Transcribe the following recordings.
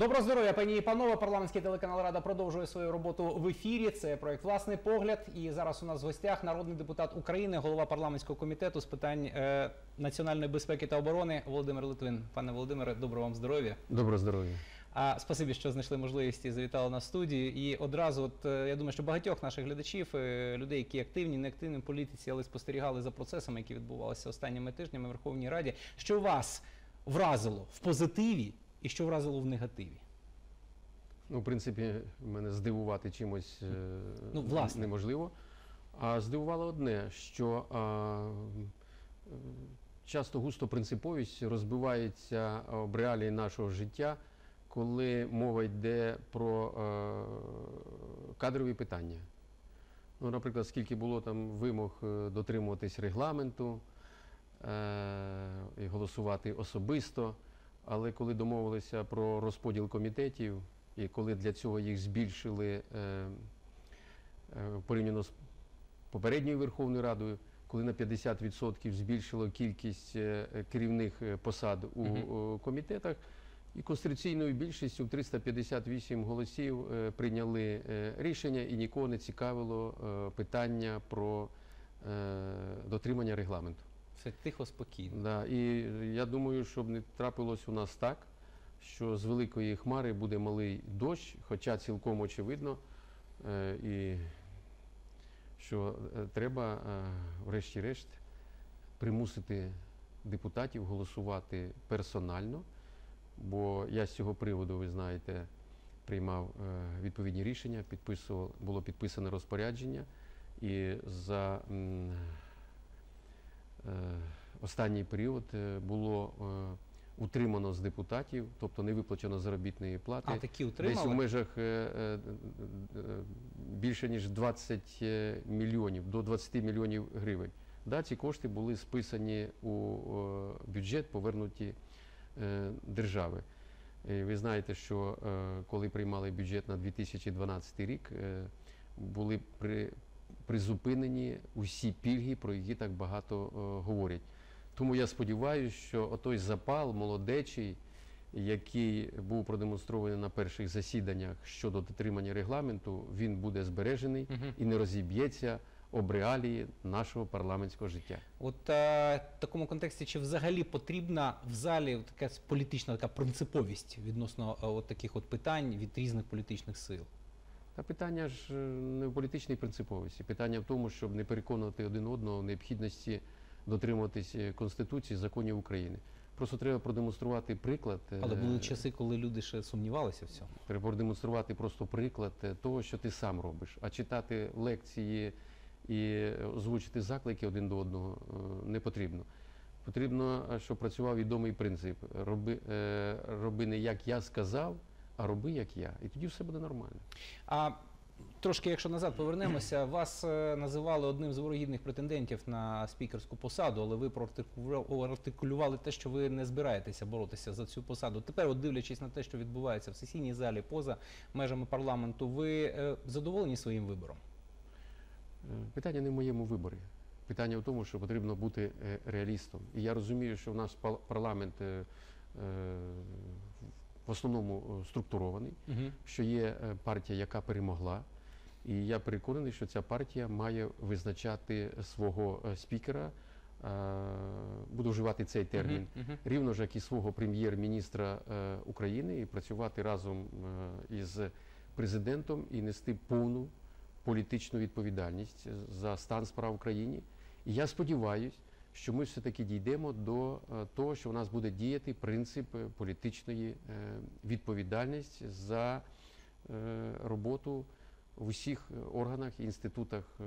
Доброго здоров'я, пані і панове. Парламентський телеканал Рада продовжує свою роботу в ефірі. Це проект Власний погляд. І зараз у нас в гостях народний депутат України, голова парламентського комітету з питань е, національної безпеки та оборони Володимир Литвин. Пане Володимире, доброго вам здоров'я. Доброго здоров'я. А спасибі, що знайшли можливість і завітали на студію. І одразу, от е, я думаю, що багатьох наших глядачів, е, людей, які активні, не активні в політиці, але спостерігали за процесами, які відбувалися останніми тижнями в Верховній Раді. Що вас вразило в позитиві і що вразило в негативі? Ну, в принципі, мене здивувати чимось е, Ну, власне. неможливо. А здивувало одне, що а, часто густо принциповість розбивається об реалії нашого життя, коли мова йде про е, кадрові питання. Ну, наприклад, скільки було там вимог е, дотримуватись регламенту е, і голосувати особисто. Але коли домовилися про розподіл комітетів, і коли для цього їх збільшили е, е, порівняно з попередньою Верховною Радою, коли на 50% збільшило кількість е, керівних посад у комітетах, і конституційною більшістю в 358 голосів прийняли рішення і нікого не цікавило питання про дотримання регламенту. Все тихо, спокійно. Да, і я думаю, щоб не трапилось у нас так, що з великої хмари буде малий дощ, хоча цілком очевидно, е, і що е, треба, е, врешті-решт, примусити депутатів голосувати персонально, бо я з цього приводу, ви знаєте, приймав е, відповідні рішення, підписував, було підписане розпорядження, і за м, останній період е, було е, утримано з депутатів, тобто не виплачено заробітної плати. А такі Десь у межах е, е, е, більше ніж 20 е, мільйонів, до 20 мільйонів гривень. Да, ці кошти були списані у е, бюджет, повернуті е, держави. І ви знаєте, що е, коли приймали бюджет на 2012 рік, е, були при, призупинені усі пільги, про які так багато е, говорять. Тому я сподіваюся, що отой запал молодечий, який був продемонстрований на перших засіданнях щодо дотримання регламенту, він буде збережений Мгм. і не розіб'ється об реалії нашого парламентського життя. От е, в такому контексті, чи взагалі потрібна в залі така політична така принциповість відносно е, от таких от питань від різних політичних сил? Та питання ж е, не в політичній принциповості. Питання в тому, щоб не переконувати один одного в необхідності дотримуватись е, Конституції, законів України. Просто треба продемонструвати приклад. е, Але були часи, коли люди ще сумнівалися в цьому. Треба продемонструвати просто приклад того, що ти сам робиш. А читати лекції і озвучити заклики один до одного не потрібно. Потрібно, щоб працював відомий принцип: роби, роби не як я сказав, а роби як я. І тоді все буде нормально. А трошки, якщо назад повернемося, вас е, називали одним з ворогідних претендентів на спікерську посаду, але ви проартикулювали те, що ви не збираєтеся боротися за цю посаду. Тепер, от дивлячись на те, що відбувається в сесійній залі поза межами парламенту, ви е, задоволені своїм вибором? Е, Питання не в моєму виборі. Питання в тому, що потрібно бути е, реалістом. І я розумію, що в нас парламент е, е, в основному е, структурований, Угу. що є е, партія, яка перемогла. І я переконаний, що ця партія має визначати свого е, спікера. Буду вживати цей термін. Угу. Рівно ж як і свого прем'єр-міністра е, України і працювати разом е, із президентом і нести повну політичну відповідальність за стан справ в країні. І я сподіваюся, що ми все-таки дійдемо до е, того, що у нас буде діяти принцип е, політичної е, відповідальності за роботу в усіх органах і інститутах,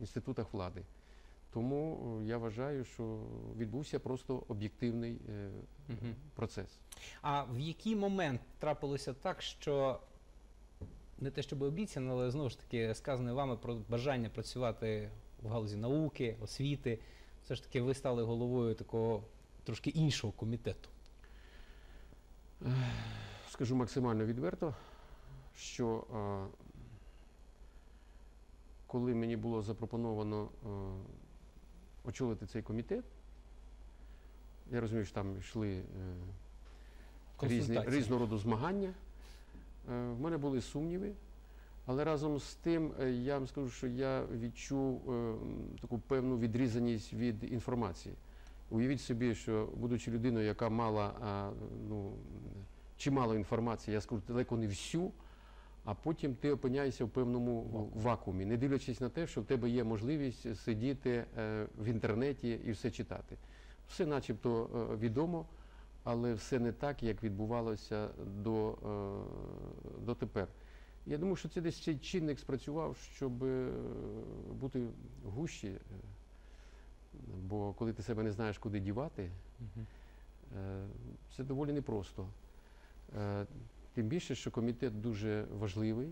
інститутах влади. Тому я вважаю, що відбувся просто об'єктивний Мгм. процес. А в який момент трапилося так, що не те, щоб обіцяно, але знову ж таки сказане вами про бажання працювати в галузі науки, освіти, все ж таки ви стали головою такого трошки іншого комітету. Скажу максимально відверто, що е, коли мені було запропоновано е, очолити цей комітет, я розумію, що там йшли е, різні, різного роду змагання. Е, В мене були сумніви, але разом з тим е, я вам скажу, що я відчув е, таку певну відрізаність від інформації. Уявіть собі, що будучи людиною, яка мала ну, чимало інформації, я скажу далеко не всю, а потім ти опиняєшся в певному вакуумі, не дивлячись на те, що в тебе є можливість сидіти е, в інтернеті і все читати. Все начебто відомо, але все не так, як відбувалося до, дотепер. Я думаю, що це десь цей чинник спрацював, щоб е, бути гущі. е, Бо коли ти себе не знаєш, куди дівати, Е, Це доволі непросто. Тим більше, що комітет дуже важливий.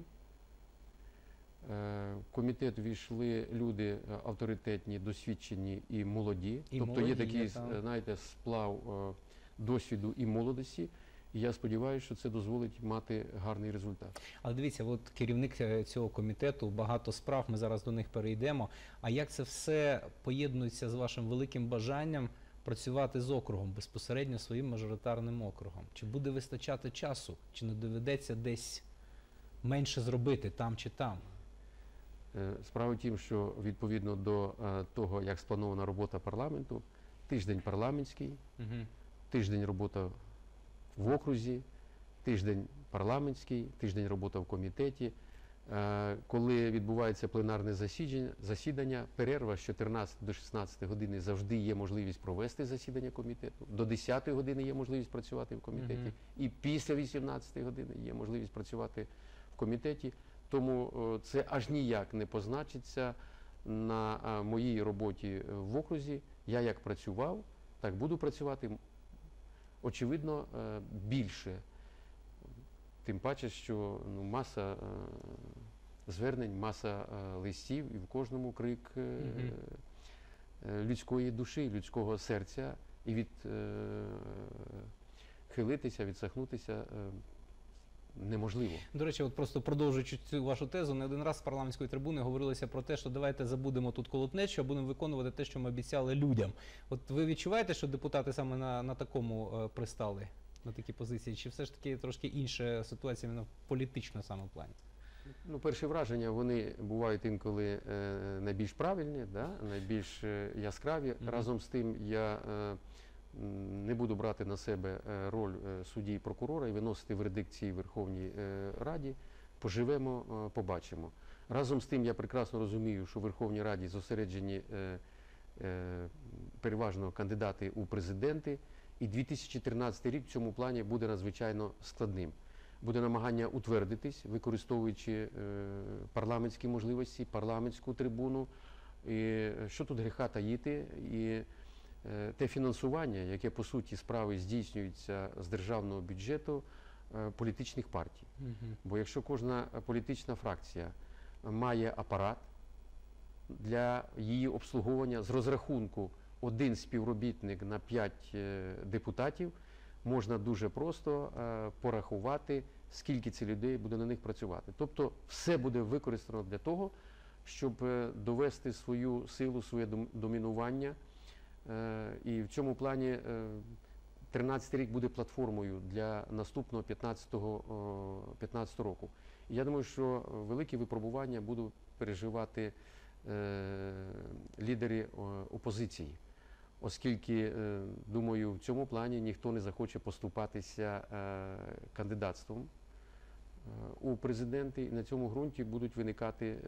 В комітет війшли люди авторитетні, досвідчені і молоді. І тобто молоді є такий, знаєте, сплав досвіду і молодості. І я сподіваюся, що це дозволить мати гарний результат. Але дивіться, от керівник е, цього комітету, багато справ, ми зараз до них перейдемо. А як це все поєднується з вашим великим бажанням працювати з округом, безпосередньо своїм мажоритарним округом? Чи буде вистачати часу, чи не доведеться десь менше зробити там чи там? Е, Справа в тім, що відповідно до е, того, як спланована робота парламенту, тиждень парламентський, Угу. тиждень робота в окрузі, тиждень парламентський, тиждень робота в комітеті. Е, Коли відбувається пленарне засідання, перерва з 14 до 16 години завжди є можливість провести засідання комітету. До 10 години є можливість працювати в комітеті. Мгм. І після 18 години є можливість працювати в комітеті. Тому е, це аж ніяк не позначиться на е, моїй роботі в окрузі. Я як працював, так буду працювати. Очевидно, е, більше. Тим паче, що ну, маса е, звернень, маса е, листів, і в кожному крик людської душі, людського серця, і від е, хилитися, відсахнутися неможливо. До речі, от просто продовжуючи цю вашу тезу, не один раз з парламентської трибуни говорилося про те, що давайте забудемо тут колотнечу, а будемо виконувати те, що ми обіцяли людям. От ви відчуваєте, що депутати саме на, на такому е, пристали, на такі позиції, чи все ж таки трошки інша ситуація на політичному саме плані? Ну, перші враження вони бувають інколи е, найбільш правильні, да? найбільш е, яскраві. Мгм. Разом з тим я е, не буду брати на себе е, роль е, судді і прокурора і виносити вердикції Верховній е, Раді. Поживемо, побачимо. Разом з тим я прекрасно розумію, що в Верховній Раді зосереджені переважно кандидати у президенти, і 2013 рік в цьому плані буде надзвичайно складним буде намагання утвердитись, використовуючи парламентські можливості, парламентську трибуну. І що тут гріха таїти? І те фінансування, яке по суті справи здійснюється з державного бюджету е, політичних партій. Угу. Бо якщо кожна політична фракція має апарат для її обслуговування з розрахунку один співробітник на 5 депутатів, можна дуже просто е, порахувати, скільки ці людей буде на них працювати. Тобто все буде використано для того, щоб е, довести свою силу, своє дом- домінування. Е, І в цьому плані е, 13 рік буде платформою для наступного 15-го, 15 року. Я думаю, що великі випробування будуть переживати е, лідери опозиції, оскільки, е, думаю, в цьому плані ніхто не захоче поступатися е, кандидатством е, у президенти, і на цьому ґрунті будуть виникати е,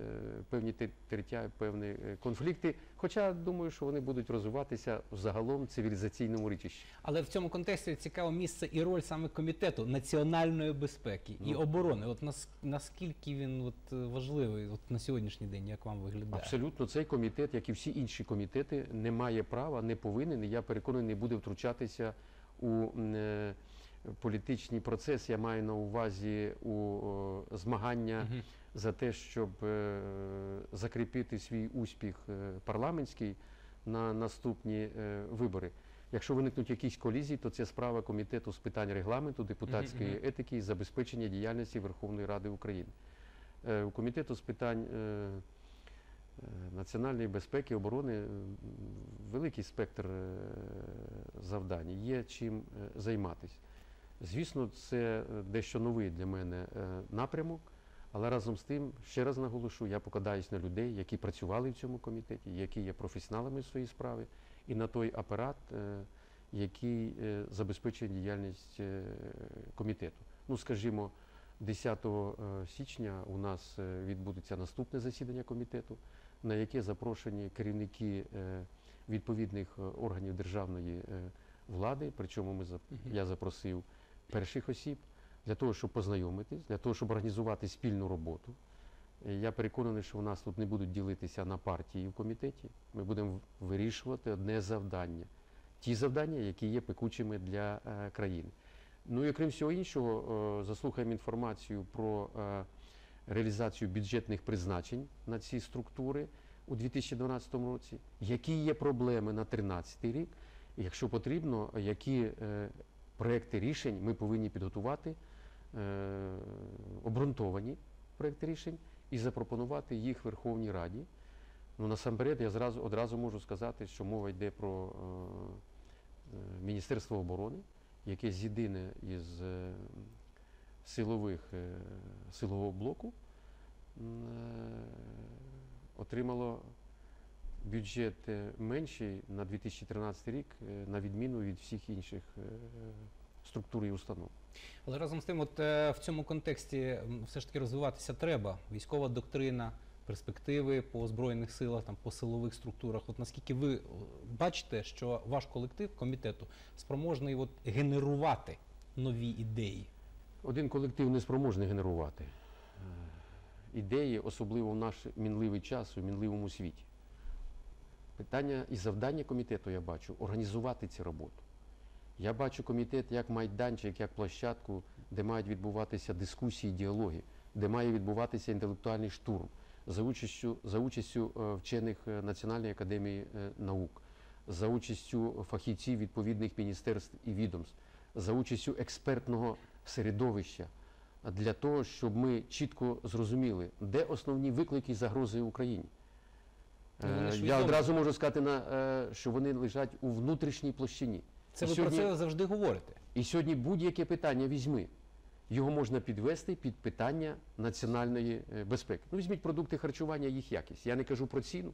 певні те- тертя, певні е, конфлікти. Хоча думаю, що вони будуть розвиватися в загалом цивілізаційному річищі. Але в цьому контексті цікаво місце і роль саме комітету національної безпеки і Ну. оборони. От нас, наскільки він от важливий от на сьогоднішній день, як вам виглядає? Абсолютно, цей комітет, як і всі інші комітети, не має права, не повинен. Я переконаний, не буде втручатися у е, політичний процес. Я маю на увазі у змагання Мгм. за те, щоб е, закріпити свій успіх е, парламентський на наступні е, вибори. Якщо виникнуть якісь колізії, то це справа комітету з питань регламенту, депутатської мгм. етики і забезпечення діяльності Верховної Ради України. У комітету з питань національної безпеки, оборони е, великий спектр завдань, є чим займатися. Звісно, це е, дещо новий для мене е, напрямок, але разом з тим, ще раз наголошу, я покладаюсь на людей, які працювали в цьому комітеті, які є професіоналами своєї справи, і на той апарат, е, який забезпечує діяльність комітету. Ну, скажімо, 10 е, січня у нас відбудеться наступне засідання комітету, на яке запрошені керівники відповідних органів державної влади. Причому ми я запросив перших осіб для того, щоб познайомитись, для того, щоб організувати спільну роботу. Я переконаний, що у нас тут не будуть ділитися на партії в комітеті. Ми будемо вирішувати одне завдання. Ті завдання, які є пекучими для е, країни. Ну і окрім всього іншого, е, заслухаємо інформацію про е, реалізацію бюджетних призначень на ці структури у 2012 році, які є проблеми на 2013 рік, якщо потрібно, які проекти рішень ми повинні підготувати, е, обґрунтовані проекти рішень і запропонувати їх Верховній Раді. Ну, насамперед, я зразу одразу можу сказати, що мова йде про е, е, Міністерство оборони, яке з'єдине із е, силових силового блоку, отримало бюджет е, менший на 2013 рік, е, на відміну від всіх інших е, структур і установ. Але разом з тим, от в цьому контексті все ж таки розвиватися треба. Військова доктрина, перспективи по збройних силах, там по силових структурах. От наскільки ви бачите, що ваш колектив комітету спроможний от генерувати нові ідеї? Один колектив не спроможний генерувати ідеї, особливо в наш мінливий час у мінливому світі. Питання і завдання комітету я бачу організувати цю роботу. Я бачу комітет як майданчик, як площадку, де мають відбуватися дискусії, діалоги, де має відбуватися інтелектуальний штурм за участю, за участю е, вчених е, Національної академії е, наук, за участю фахівців відповідних міністерств і відомств, за участю експертного середовища для того, щоб ми чітко зрозуміли, де основні виклики і загрози Україні. Ну, Е, ж Я одразу можу сказати, на, е, що вони лежать у внутрішній площині. Це І ви сьогодні- про це завжди говорите. І сьогодні будь-яке питання візьми. Його можна підвести під питання національної е, безпеки. Ну, візьміть продукти харчування, їх якість. Я не кажу про ціну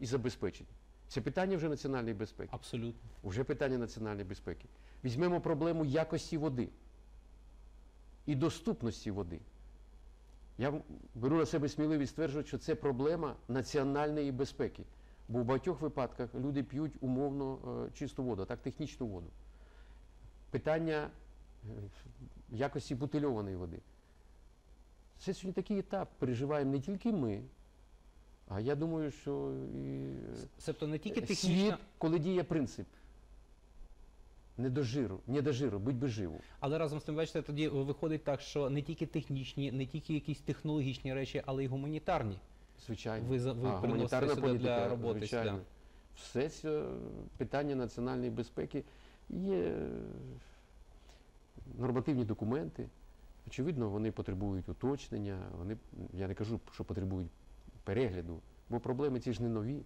і забезпечення. Це питання вже національної безпеки. Абсолютно. Вже питання національної безпеки. Візьмемо проблему якості води і доступності води. Я беру на себе сміливість стверджувати, що це проблема національної безпеки. Бо в багатьох випадках люди п'ють умовно е, чисту воду, так технічну воду. Питання е, якості бутильованої води. Це сьогодні такий етап переживаємо не тільки ми, а я думаю, що і Себто не тільки Е, технічна, Світ, коли діє принцип не до жиру, не до жиру, будь би живу. але разом з тим, бачите, тоді виходить так, що не тільки технічні, не тільки якісь технологічні речі, але й гуманітарні. Звичайно. Ви, ви А, гуманітарна сюди політика, для роботи. звичайно. сюди. Все це питання національної безпеки є е, нормативні документи. Очевидно, вони потребують уточнення. Вони, я не кажу, що потребують перегляду, бо проблеми ці ж не нові.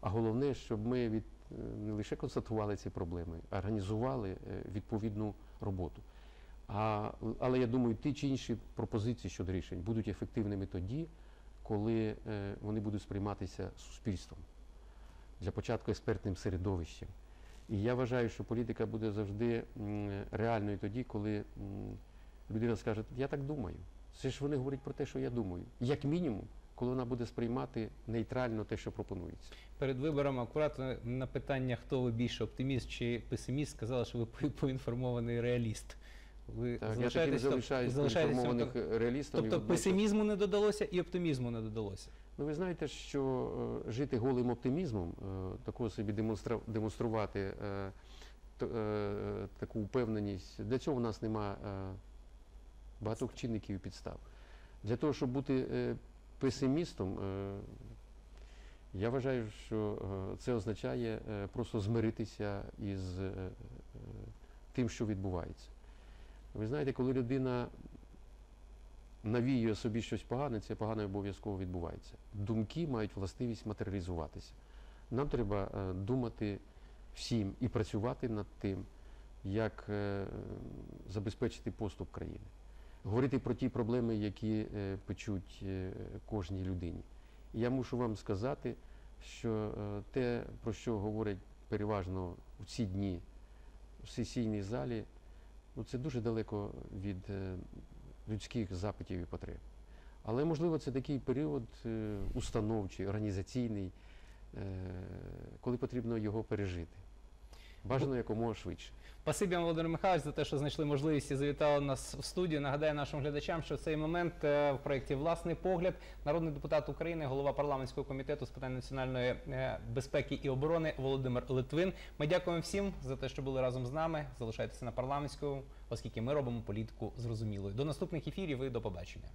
А головне, щоб ми від, е, не лише констатували ці проблеми, а організували е, відповідну роботу. А, але я думаю, ті чи інші пропозиції щодо рішень будуть ефективними тоді, коли е, вони будуть сприйматися суспільством. Для початку експертним середовищем. І я вважаю, що політика буде завжди реальною тоді, коли людина скаже, я так думаю. Це ж вони говорять про те, що я думаю. Як мінімум, коли вона буде сприймати нейтрально те, що пропонується. Перед виборами акуратно на питання, хто ви більше оптиміст чи песиміст, сказали, що ви поінформований реаліст. Ви Так, я таким залишаюсь інформованих тоб- реалістом. Тобто песимізму не додалося і оптимізму не додалося. Ну, ви знаєте, що е, жити голим оптимізмом, е, такого собі демонстра- демонструвати е, т- е, таку впевненість, для цього у нас нема е, багатьох чинників і підстав. Для того, щоб бути е, песимістом, е, я вважаю, що е, це означає е, просто змиритися із тим, що відбувається. Ви знаєте, коли людина навіює собі щось погане, це погане обов'язково відбувається. Думки мають властивість матеріалізуватися. Нам треба думати всім і працювати над тим, як забезпечити поступ країни, говорити про ті проблеми, які е, печуть е, кожній людині. І я мушу вам сказати, що е, те, про що говорять переважно у ці дні в сесійній залі, ну, це дуже далеко від людських запитів і потреб. Але можливо це такий період установчий, організаційний, коли потрібно його пережити. Бажано якомога швидше. Спасибі вам, Володимир Михайлович, за те, що знайшли можливість і завітали нас в студію. Нагадаю нашим глядачам, що в цей момент е, в проєкті Власний погляд народний депутат України, голова парламентського комітету з питань національної е, безпеки і оборони Володимир Литвин. Ми дякуємо всім за те, що були разом з нами. Залишайтеся на парламентському, оскільки ми робимо політику зрозумілою. До наступних ефірів і до побачення.